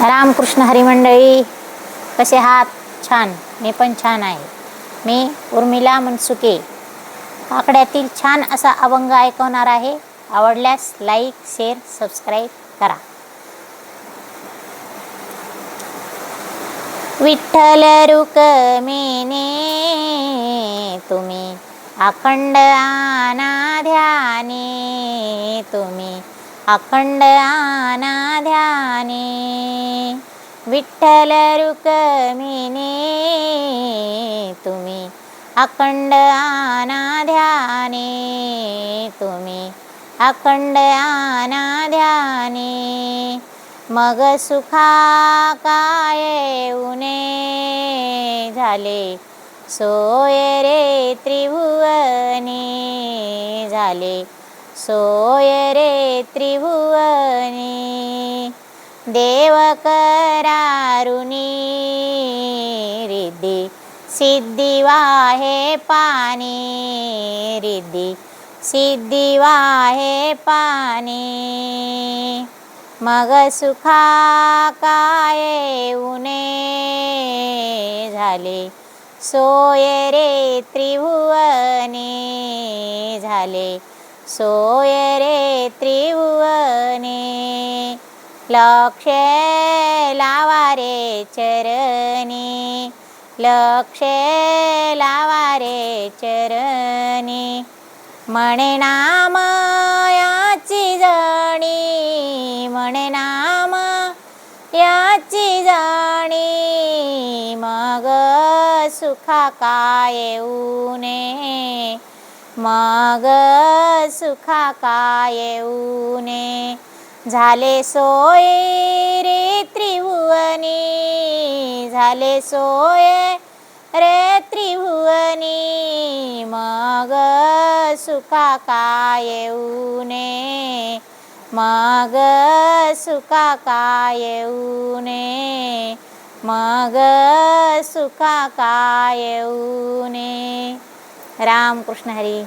रामकृष्ण हरिमंडळी कसे आहात छान. मी पण छान आहे. मी उर्मिला मनसुके. आकड्यातील छान असा अभंग ऐकवणार आहे. आवडल्यास लाईक शेअर सबस्क्राईब करा. विठ्ठल रुक्मिणी तुम्ही अखंड आना ध्याने तुम्ही अखंड आना ध्यानी विठ्ठल रुक्मिणी तुम्ही अखंड आना ध्यानी तुम्ही अखंड आना ध्यानी मग सुखा काय उने झाले सोय रे त्रिभुवनी झाले. सोय रे त्रिभुवनी देवकरारुणी रिद्धी सिद्धी वाहे पाणी रिद्धी सिद्धी वाहे पाणी मग सुखा काय उने झाले सोय रे त्रिभुवनी झाले। सोय रे त्रिभुवनी लक्ष लावा रे चरणी लक्ष लावा रे चरणी म्हणे नाम याची जणी म्हणे नाम याची जाणी मग सुखा काय उने मग सुखा काय उने झाले सोय रे त्रिभुवनी. झाले सोय रे त्रिभुवनी. मग सुखा काय उने मग सुखा काय उने मग सुखा काय राम कृष्ण हरी.